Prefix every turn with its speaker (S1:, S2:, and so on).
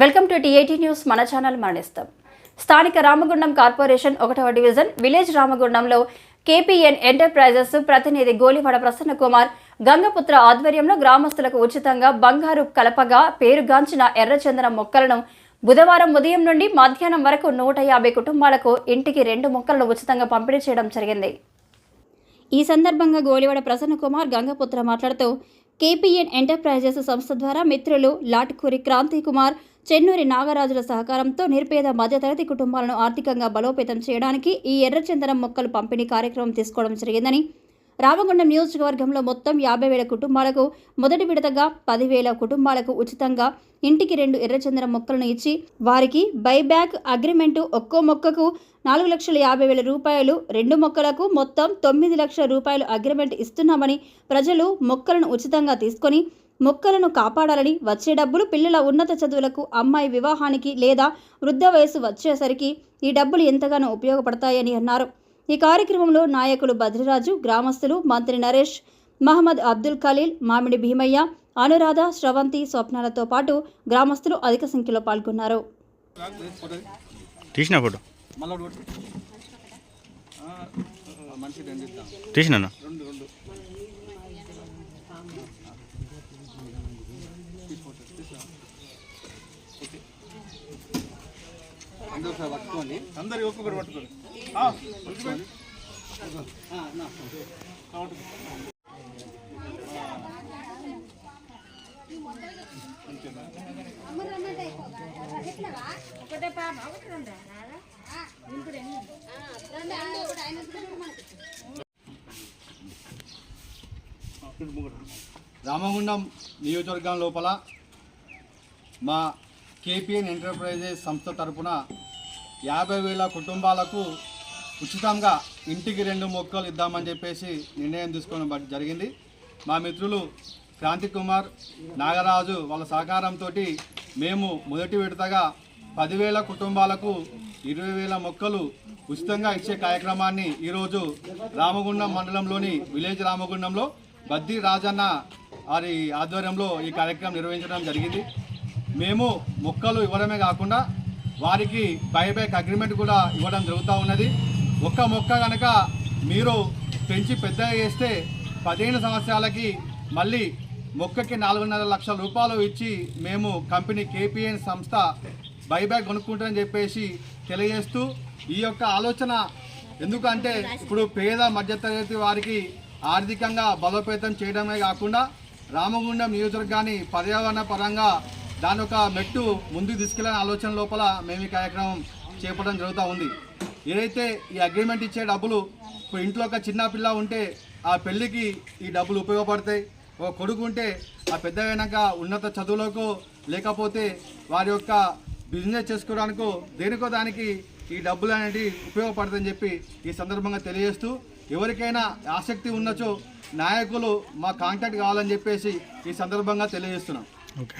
S1: Welcome to TIT news. మన channel మరణిస్తాం. స్థానిక రామగుండం కార్పొరేషన్ ఒకటవ డివిజన్ విలేజ్ రామగుండంలో కేపీఎన్ ఎంటర్ప్రైజెస్ ప్రతినిధి గోలివాడ ప్రసన్న కుమార్ గంగపుత్ర ఆధ్వర్యంలో గ్రామస్తులకు ఉచితంగా బంగారు కలపగా పేరుగాంచిన ఎర్రచందనం మొక్కలను బుధవారం ఉదయం నుండి మధ్యాహ్నం వరకు నూట యాభై కుటుంబాలకు ఇంటికి రెండు మొక్కలను ఉచితంగా పంపిణీ చేయడం జరిగింది. ఈ సందర్భంగా గోలివాడ ప్రసన్న కుమార్ గంగపుత్ర మాట్లాడుతూ కేపీఎన్ ఎంటర్ప్రైజెస్ సంస్థ ద్వారా మిత్రులు లాట్కూరి క్రాంతి కుమార్ చెన్నూరి నాగరాజుల సహకారంతో నిరుపేద మధ్యతరగతి కుటుంబాలను ఆర్థికంగా బలోపేతం చేయడానికి ఈ ఎర్రచందనం మొక్కలు పంపిణీ కార్యక్రమం తీసుకోవడం జరిగిందని రామగుండం నియోజకవర్గంలో మొత్తం యాభై వేల కుటుంబాలకు మొదటి విడతగా పదివేల కుటుంబాలకు ఉచితంగా ఇంటికి రెండు ఎర్రచందనం మొక్కలను ఇచ్చి వారికి బైబ్యాక్ అగ్రిమెంటు ఒక్కో మొక్కకు నాలుగు లక్షల యాభై వేల రూపాయలు రెండు మొక్కలకు మొత్తం తొమ్మిది లక్షల రూపాయలు అగ్రిమెంట్ ఇస్తున్నామని ప్రజలు మొక్కలను ఉచితంగా తీసుకొని మొక్కలను కాపాడాలని వచ్చే డబ్బులు పిల్లల ఉన్నత చదువులకు అమ్మాయి వివాహానికి లేదా వృద్ధ వయసు వచ్చేసరికి ఈ డబ్బులు ఎంతగానో ఉపయోగపడతాయని అన్నారు. ఈ కార్యక్రమంలో నాయకులు బద్రిరాజు గ్రామస్తులు మంత్రి నరేష్ మహమ్మద్ అబ్దుల్ ఖలీల్ మామిడి భీమయ్య అనురాధ స్రవంతి స్వప్నాలతో పాటు గ్రామస్తులు అధిక సంఖ్యలో పాల్గొన్నారు.
S2: తీసిన ఫోటో
S3: మళ్ళీ ఒకటి కొట్టు. ఆ, మనిషి రెండు ఇద్దాం
S2: తీసిన
S3: రెండు రెండు అందరూ ఒకసారి పట్టుకోండి. అందరికి ఒక్కొక్కరు పట్టుకోండి. ఆ, పట్టుకోండి. ఆ, నా. రామగుండం నియోజకవర్గం లోపల మా కేపీఎన్ ఎంటర్ప్రైజెస్ సంస్థ తరపున యాభై వేల కుటుంబాలకు ఉచితంగా ఇంటికి రెండు మొక్కలు ఇద్దామని చెప్పేసి నిర్ణయం తీసుకోవడం జరిగింది. మా మిత్రులు క్రాంతి కుమార్ నాగరాజు వాళ్ళ సహకారంతో మేము మొదటి విడతగా పదివేల కుటుంబాలకు ఇరవై వేల మొక్కలు ఉచితంగా ఇచ్చే కార్యక్రమాన్ని ఈరోజు రామగుండం మండలంలోని విలేజ్ రామగుండంలో బద్ది రాజన్న వారి ఆధ్వర్యంలో ఈ కార్యక్రమం నిర్వహించడం జరిగింది. మేము మొక్కలు ఇవ్వడమే కాకుండా వారికి బైబ్యాక్ అగ్రిమెంట్ కూడా ఇవ్వడం జరుగుతూ ఉన్నది. ఒక్క మొక్క కనుక మీరు పెంచి పెద్దగా చేస్తే పదిహేను సంవత్సరాలకి మళ్ళీ మొక్కకి నాలుగున్నర లక్షల రూపాయలు ఇచ్చి మేము కంపెనీ కేపీఎన్ సంస్థ బైబ్యాక్ కొనుక్కుంటామని చెప్పేసి తెలియజేస్తూ ఈ యొక్క ఆలోచన ఎందుకంటే ఇప్పుడు పేద మధ్యతరగతి వారికి ఆర్థికంగా బలోపేతం చేయడమే కాకుండా రామగుండం నియోజకవర్గాన్ని పర్యావరణ పరంగా దాని ఒక మెట్టు ముందుకు తీసుకెళ్ళే ఆలోచన లోపల మేము ఈ కార్యక్రమం చేపట్టడం జరుగుతూ ఉంది. ఏదైతే ఈ అగ్రిమెంట్ ఇచ్చే డబ్బులు ఇప్పుడు ఇంట్లో ఒక చిన్న పిల్ల ఉంటే ఆ పెళ్ళికి ఈ డబ్బులు ఉపయోగపడతాయి. ఒక కొడుకు ఉంటే ఆ పెద్ద ఉన్నత చదువులకు లేకపోతే వారి యొక్క బిజినెస్ చేసుకోవడానికో దేనికో దానికి ఈ డబ్బులు అనేది ఉపయోగపడతాయని చెప్పి ఈ సందర్భంగా తెలియజేస్తూ ఎవరికైనా ఆసక్తి ఉన్నచో నాయకులు మా కాంటాక్ట్ కావాలని చెప్పేసి ఈ సందర్భంగా తెలియజేస్తున్నాం.
S2: ఓకే.